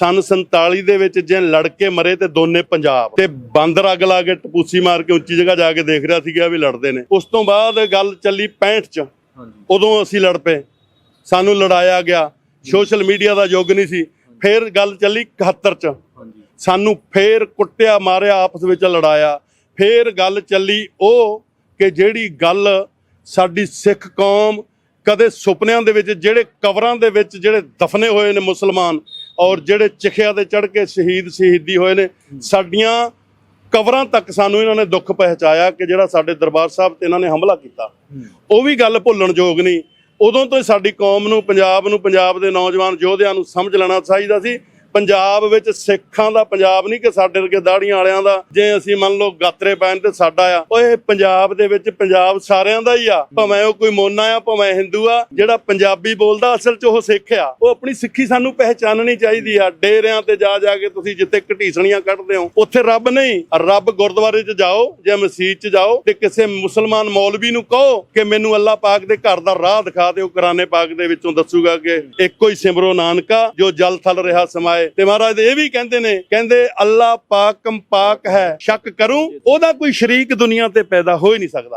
ਸਨ 47 ਦੇ ਵਿੱਚ ਜੇ ਲੜਕੇ ਮਰੇ ਤੇ ਦੋਨੇ ਪੰਜਾਬ। ਤੇ ਬਾਂਦਰ ਅੱਗ ਲਾ ਕੇ ਟਪੂਸੀ ਮਾਰ ਕੇ ਉੱਚੀ ਜਗ੍ਹਾ ਜਾ ਕੇ ਦੇਖ ਰਿਹਾ ਸੀਗਾ ਵੀ ਲੜਦੇ ਨੇ। ਉਸ ਤੋਂ ਬਾਅਦ ਗੱਲ ਚੱਲੀ 65 ਚ। ਉਦੋਂ ਅਸੀਂ ਲੜ ਪਏ। ਸਾਨੂੰ ਲੜਾਇਆ ਗਿਆ। ਸੋਸ਼ਲ ਮੀਡੀਆ ਦਾ ਯੁੱਗ ਨਹੀਂ ਸੀ। ਫਿਰ ਗੱਲ ਚੱਲੀ 71 ਚ। ਸਾਨੂੰ ਫੇਰ ਕੁੱਟਿਆ ਮਾਰਿਆ ਆਪਸ ਵਿੱਚ ਲੜਾਇਆ। ਫੇਰ ਗੱਲ ਚੱਲੀ ਉਹ ਕਿ ਜਿਹੜੀ ਗੱਲ ਸਾਡੀ ਸਿੱਖ ਕੌਮ ਕਦੇ ਸੁਪਨਿਆਂ ਦੇ ਵਿੱਚ ਜਿਹੜੇ ਕਬਰਾਂ ਦੇ ਵਿੱਚ ਜਿਹੜੇ ਦਫਨੇ ਹੋਏ ਨੇ ਮੁਸਲਮਾਨ ਔਰ ਜਿਹੜੇ ਚਿਖਿਆ 'ਤੇ ਚੜ ਕੇ ਸ਼ਹੀਦ ਸ਼ਹੀਦੀ ਹੋਏ ਨੇ, ਸਾਡੀਆਂ ਕਬਰਾਂ ਤੱਕ ਸਾਨੂੰ ਇਹਨਾਂ ਨੇ ਦੁੱਖ ਪਹੁੰਚਾਇਆ ਕਿ ਜਿਹੜਾ ਸਾਡੇ ਦਰਬਾਰ ਸਾਹਿਬ ਤੇ ਇਹਨਾਂ ਨੇ ਹਮਲਾ ਕੀਤਾ। ਉਹ ਵੀ ਗੱਲ ਭੁੱਲਣ ਯੋਗ ਨਹੀਂ। ਉਦੋਂ ਤੋਂ ਹੀ ਸਾਡੀ ਕੌਮ ਨੂੰ, ਪੰਜਾਬ ਨੂੰ, ਪੰਜਾਬ ਦੇ ਨੌਜਵਾਨ ਯੋਧਿਆਂ ਨੂੰ ਸਮਝ ਲੈਣਾ ਚਾਹੀਦਾ ਸੀ। ਪੰਜਾਬ ਵਿੱਚ ਸਿੱਖਾਂ ਦਾ ਪੰਜਾਬ ਨਹੀਂ ਕਿ ਸਾਡੇ ਵਰਗੇ ਦਾੜੀਆਂ ਵਾਲਿਆਂ ਦਾ। ਜੇ ਅਸੀਂ ਮੰਨ ਲਓ ਗਾਤਰੇ ਪੈਣ ਤੇ ਸਾਡਾ ਆ ਓਏ ਪੰਜਾਬ ਦੇ ਵਿੱਚ ਪੰਜਾਬ ਸਾਰਿਆਂ ਦਾ ਹੀ ਆ। ਭਾਵੇਂ ਉਹ ਕੋਈ ਮੋਨਾ ਆ, ਭਾਵੇਂ ਹਿੰਦੂ ਆ, ਜਿਹੜਾ ਪੰਜਾਬੀ ਬੋਲਦਾ, ਅਸਲ 'ਚ ਉਹ ਸਿੱਖ ਆ। ਉਹ ਆਪਣੀ ਸਿੱਖੀ ਸਾਨੂੰ ਪਹਿਚਾਨਣੀ ਚਾਹੀਦੀ ਆ। ਡੇਰਿਆਂ ਤੇ ਜਾ ਜਾ ਕੇ ਤੁਸੀਂ ਜਿੱਥੇ ਘਟੀਸਣੀਆਂ ਕੱਢਦੇ ਹੋ, ਉੱਥੇ ਰੱਬ ਨਹੀਂ। ਰੱਬ ਗੁਰਦੁਆਰੇ 'ਚ ਜਾਓ, ਜਾਂ ਮਸਜਿਦ 'ਚ ਜਾਓ, ਤੇ ਕਿਸੇ ਮੁਸਲਮਾਨ ਮੌਲਵੀ ਨੂੰ ਕਹੋ ਕਿ ਮੈਨੂੰ ਅੱਲਾਹ ਪਾਕ ਦੇ ਘਰ ਦਾ ਰਾਹ ਦਿਖਾ ਦਿਓ, ਕੁਰਾਨੇ ਪਾਕ ਦੇ ਵਿੱਚੋਂ ਦੱਸੂਗਾ ਕਿ ਇੱਕੋ ਹੀ ਸਿਮਰੋ ਨਾਨਕਾ, ਜੋ ਜਲ ਥਲ ਰਿਹਾ ਸਮਾਏ। ਤੇ ਮਹਾਰਾਜ ਇਹ ਵੀ ਕਹਿੰਦੇ ਨੇ, ਕਹਿੰਦੇ ਅੱਲਾਹ ਪਾਕ ਪਾਕ ਹੈ, ਸ਼ੱਕ ਕਰੂੰ, ਉਹਦਾ ਕੋਈ ਸ਼ਰੀਕ ਦੁਨੀਆ ਤੇ ਪੈਦਾ ਹੋ ਹੀ ਨਹੀਂ ਸਕਦਾ।